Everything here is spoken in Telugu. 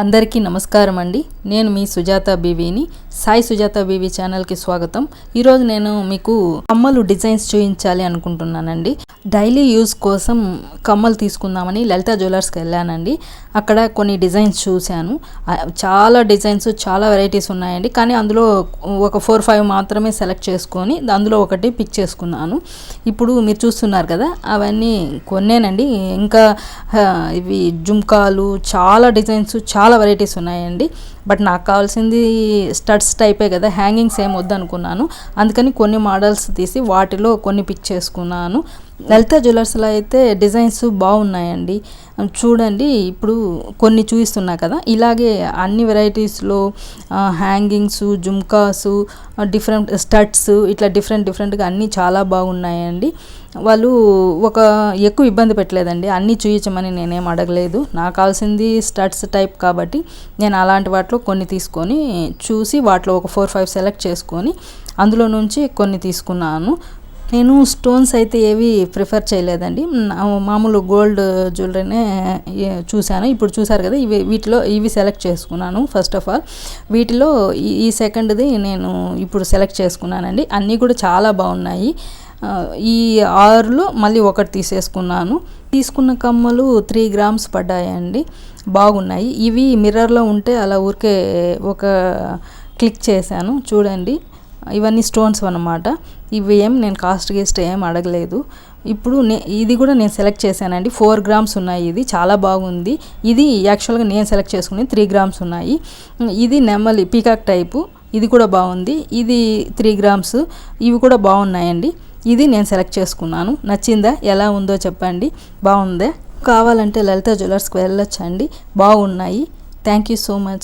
అందరికీ నమస్కారం అండి. నేను మీ సుజాత బీవీని. సాయి సుజాత బీవీ ఛానల్కి స్వాగతం. ఈరోజు నేను మీకు కమ్మలు డిజైన్స్ చూపించాలి అనుకుంటున్నానండి. డైలీ యూస్ కోసం కమ్మలు తీసుకుందామని లలిత జ్యువెలర్స్కి వెళ్ళానండి. అక్కడ కొన్ని డిజైన్స్ చూశాను. చాలా డిజైన్స్ చాలా వెరైటీస్ ఉన్నాయండి. కానీ అందులో ఒక ఫోర్ ఫైవ్ మాత్రమే సెలెక్ట్ చేసుకొని అందులో ఒకటి పిక్ చేసుకున్నాను. ఇప్పుడు మీరు చూస్తున్నారు కదా అవన్నీ కొన్నేనండి. ఇంకా ఇవి జుమ్కాలు చాలా డిజైన్స్ చాలా చాలా వెరైటీస్ ఉన్నాయండి. బట్ నాకు కావాల్సింది స్టడ్స్ టైపే కదా హ్యాంగింగ్స్ ఏం వద్దనుకున్నాను. అందుకని కొన్ని మోడల్స్ తీసి వాటిలో కొన్ని పిక్ చేసుకున్నాను. లలిత జ్యువెలర్స్లో అయితే డిజైన్స్ బాగున్నాయండి. చూడండి ఇప్పుడు కొన్ని చూపిస్తున్నా కదా. ఇలాగే అన్ని వెరైటీస్లో హ్యాంగింగ్స్ జుమ్కాసు డిఫరెంట్ స్టడ్స్ ఇట్లా డిఫరెంట్ డిఫరెంట్గా అన్నీ చాలా బాగున్నాయండి. వాళ్ళు ఒక ఎక్కువ ఇబ్బంది పెట్టలేదండి. అన్నీ చూయించమని నేనేం అడగలేదు. నాకు కావాల్సింది స్టడ్స్ టైప్ కాబట్టి నేను అలాంటి వాటిలో కొన్ని తీసుకొని చూసి వాటిలో ఒక ఫోర్ ఫైవ్ సెలెక్ట్ చేసుకొని అందులో నుంచి కొన్ని తీసుకున్నాను. నేను స్టోన్స్ అయితే ఏవి ప్రిఫర్ చేయలేదండి. మామూలు గోల్డ్ జ్యువెలరీనే చూశాను. ఇప్పుడు చూసారు కదా ఇవి వీటిలో ఇవి సెలెక్ట్ చేసుకున్నాను ఫస్ట్ ఆఫ్ ఆల్ వీటిలో ఈ- ఈ సెకండ్ది నేను ఇప్పుడు సెలెక్ట్ చేసుకున్నానండి. అన్నీ కూడా చాలా బాగున్నాయి. ఈ ఆరులో మళ్ళీ ఒకటి తీసేసుకున్నాను. తీసుకున్న కమ్మలు త్రీ గ్రామ్స్ పడ్డాయండి. బాగున్నాయి. ఇవి మిర్రర్లో ఉంటే అలా ఊరికే ఒక క్లిక్ చేశాను. చూడండి. ఇవన్నీ స్టోన్స్ అనమాట ఇవి ఏం నేను కాస్ట్ గీస్ట్ ఏం అడగలేదు. ఇప్పుడు నే ఇది కూడా నేను సెలెక్ట్ చేశానండి. ఫోర్ గ్రామ్స్ ఉన్నాయి ఇది చాలా బాగుంది. ఇది యాక్చువల్గా నేను సెలెక్ట్ చేసుకుని త్రీ గ్రామ్స్ ఉన్నాయి. ఇది నెమ్మలి పీకాక్ టైపు ఇది కూడా బాగుంది. ఇది త్రీ గ్రామ్స్ ఇవి కూడా బాగున్నాయండి. ఇది నేను సెలెక్ట్ చేసుకున్నాను. నచ్చిందా ఎలా ఉందో చెప్పండి. బాగుందా? కావాలంటే లలిత జ్యువెలర్స్కి వెళ్ళొచ్చండి. బాగున్నాయి. Thank you so much